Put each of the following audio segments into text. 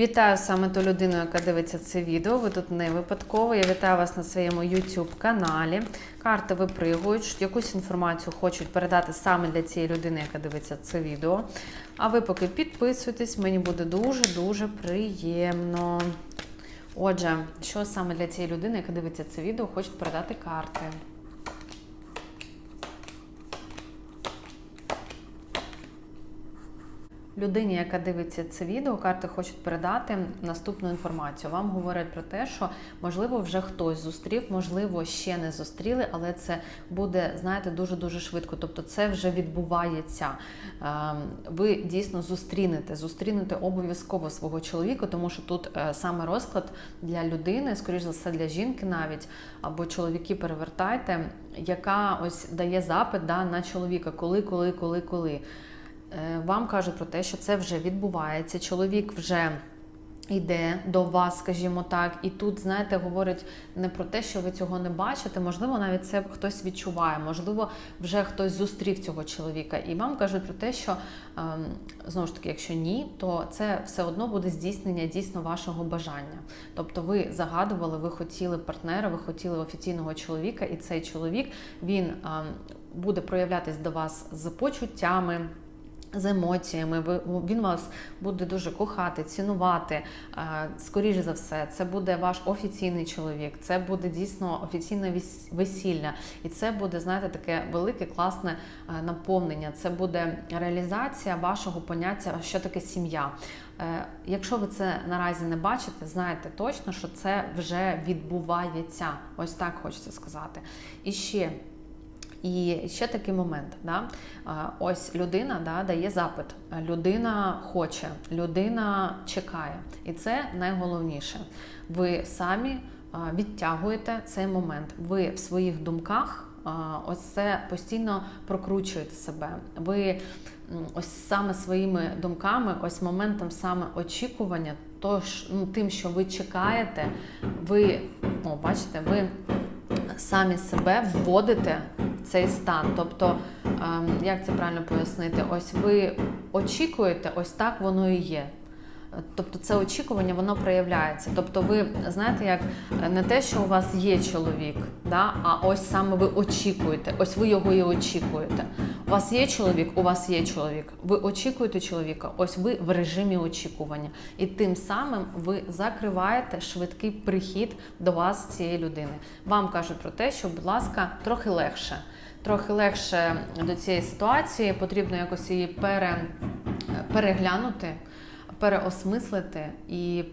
Вітаю саме ту людину, яка дивиться це відео. Ви тут не випадково. Я вітаю вас на своєму YouTube каналі. Карти випригують, якусь інформацію хочуть передати саме для цієї людини, яка дивиться це відео. А ви поки підписуйтесь, мені буде дуже-дуже приємно. Отже, що саме для цієї людини, яка дивиться це відео, хочуть передати карти. Людині, яка дивиться це відео, карти хочуть передати наступну інформацію. Вам говорять про те, що можливо вже хтось зустрів, можливо, ще не зустріли, але це буде, знаєте, дуже дуже швидко. Тобто, це вже відбувається. Ем, Ви дійсно зустрінете, зустрінете обов'язково свого чоловіка, тому що тут е, саме розклад для людини, скоріш за все, для жінки навіть або чоловіки перевертайте, яка ось дає запит да, на чоловіка, коли, коли, коли, коли. Е, Вам кажуть про те, що це вже відбувається. Чоловік вже йде до вас, скажімо так, і тут, знаєте, говорять не про те, що ви цього не бачите. Можливо, навіть це хтось відчуває, можливо, вже хтось зустрів цього чоловіка. І вам кажуть про те, що ем, знову ж таки, якщо ні, то це все одно буде здійснення дійсно вашого бажання. Тобто, ви загадували, ви хотіли партнера, ви хотіли офіційного чоловіка, і цей чоловік він ем, буде проявлятись до вас з почуттями з емоціями, він вас буде дуже кохати, цінувати. Е, Скоріше за все, це буде ваш офіційний чоловік, це буде дійсно офіційне весілля, і це буде, знаєте, таке велике класне е, наповнення. Це буде реалізація вашого поняття, що таке сім'я. Е, Якщо ви це наразі не бачите, знайте точно, що це вже відбувається. Ось так хочеться сказати. І ще. І ще такий момент, да? Ось людина да, дає запит, людина хоче, людина чекає. І це найголовніше. Ви самі відтягуєте цей момент. Ви в своїх думках ось це постійно прокручуєте себе. Ви ось саме своїми думками, ось моментом саме очікування, тож ну, тим, що ви чекаєте, ви, о, бачите, ви самі себе вводите цей стан. Тобто, ем, як це правильно пояснити? Ось ви очікуєте, ось так воно і є. Тобто це очікування, воно проявляється. Тобто, ви знаєте, як е, не те, що у вас є чоловік, да? а ось саме ви очікуєте, ось ви його і очікуєте. У вас є чоловік, у вас є чоловік. Ви очікуєте чоловіка, ось ви в режимі очікування. І тим самим ви закриваєте швидкий прихід до вас цієї людини. Вам кажуть про те, що, будь ласка, трохи легше. Трохи легше до цієї ситуації, потрібно якось її пере, переглянути переосмислити і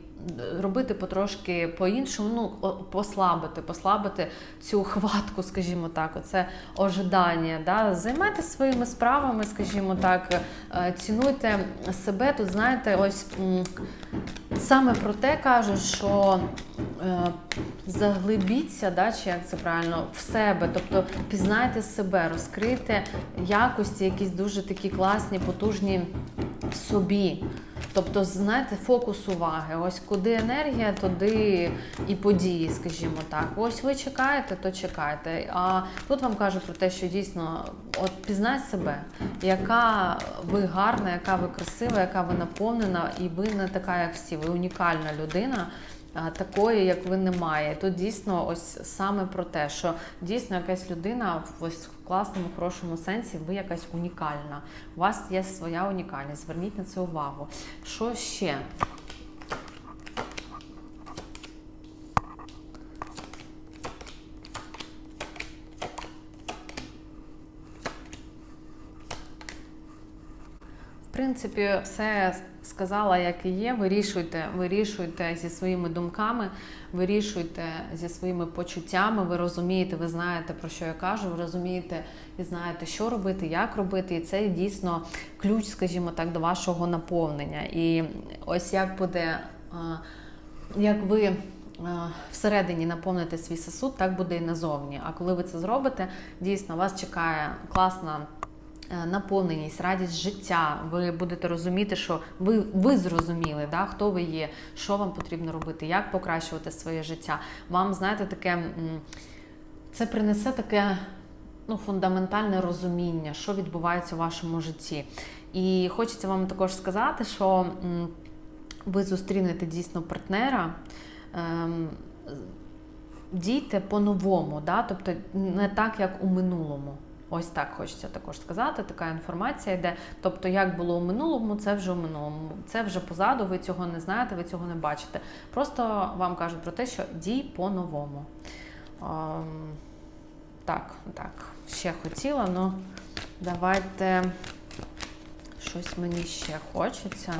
робити потрошки по-іншому, ну, послабити, послабити цю хватку, скажімо так, оце ожидання. Да? Займайтеся своїми справами, скажімо так, е, цінуйте себе. Тут, знаєте, ось саме про те кажуть, що е, заглибіться, да, чи як це правильно, в себе, тобто пізнайте себе, розкрийте якості, якісь дуже такі класні, потужні в собі. Тобто, знаєте, фокус уваги. Ось куди енергія, туди і події, скажімо так. Ось ви чекаєте, то чекайте. А тут вам кажуть про те, що дійсно от пізнай себе, яка ви гарна, яка ви красива, яка ви наповнена, і ви не така, як всі. Ви унікальна людина. Такої, як ви немає. Тут дійсно ось саме про те, що дійсно якась людина в ось класному, хорошому сенсі, ви якась унікальна. У вас є своя унікальність. Зверніть на це увагу. Що ще? Принципі, все сказала, як і є. Вирішуйте, вирішуйте зі своїми думками, вирішуйте зі своїми почуттями. Ви розумієте, ви знаєте про що я кажу. Ви розумієте і знаєте, що робити, як робити. І це дійсно ключ, скажімо так, до вашого наповнення. І ось як буде, як ви. Всередині наповните свій сосуд, так буде і назовні. А коли ви це зробите, дійсно вас чекає класна наповненість, радість життя. Ви будете розуміти, що ви, ви зрозуміли, да, хто ви є, що вам потрібно робити, як покращувати своє життя. Вам, знаєте, таке це принесе таке ну, фундаментальне розуміння, що відбувається у вашому житті. І хочеться вам також сказати, що. ви зустрінете дійсно партнера. Ем, дійте по-новому, да? тобто не так, як у минулому. Ось так хочеться також сказати. Така інформація йде. Тобто, як було у минулому, це вже у минулому. Це вже позаду, ви цього не знаєте, ви цього не бачите. Просто вам кажуть про те, що дій по-новому. Ем, так, так, ще хотіла, але давайте щось мені ще хочеться.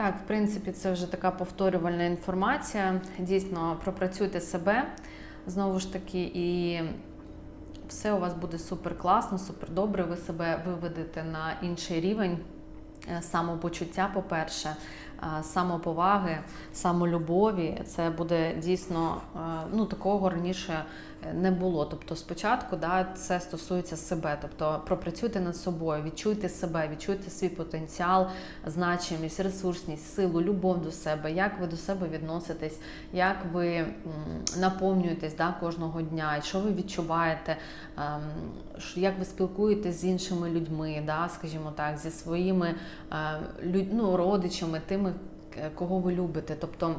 Так, в принципі, це вже така повторювальна інформація. Дійсно, пропрацюйте себе знову ж таки, і все у вас буде супер класно, супер добре. Ви себе виведете на інший рівень е, самопочуття, по-перше, самоповаги, самолюбові. Це буде дійсно ну такого раніше не було. Тобто, спочатку да, це стосується себе. Тобто пропрацюйте над собою, відчуйте себе, відчуйте свій потенціал, значимість, ресурсність, силу, любов до себе, як ви до себе відноситесь, як ви наповнюєтесь да, кожного дня, що ви відчуваєте, ем, як ви спілкуєтесь з іншими людьми, да, скажімо так, зі своїми е, ну, родичами, тими, к- кого ви любите. Тобто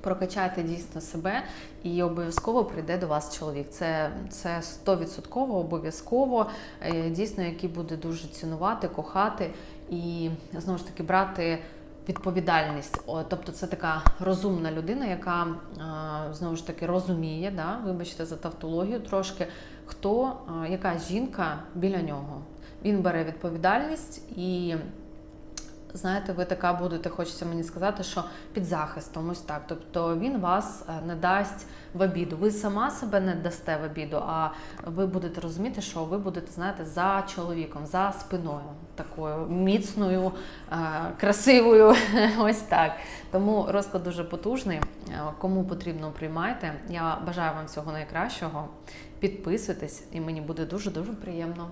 прокачайте дійсно себе і обов'язково прийде до вас чоловік. Це, це 100% обов'язково, е, дійсно, який буде дуже цінувати, кохати і знову ж таки брати. Відповідальність, тобто це така розумна людина, яка е, знову ж таки розуміє, да, вибачте за тавтологію трошки, хто, е, яка жінка біля нього. Він бере відповідальність і знаєте, ви така будете, хочеться мені сказати, що під захистом, ось так. Тобто він вас е, не дасть в обіду. Ви сама себе не дасте в обіду, а ви будете розуміти, що ви будете, знаєте, за чоловіком, за спиною, такою міцною, е, красивою. Ось так. Тому розклад дуже потужний. Е, Кому потрібно, приймайте. Я бажаю вам всього найкращого. Підписуйтесь, і мені буде дуже дуже приємно.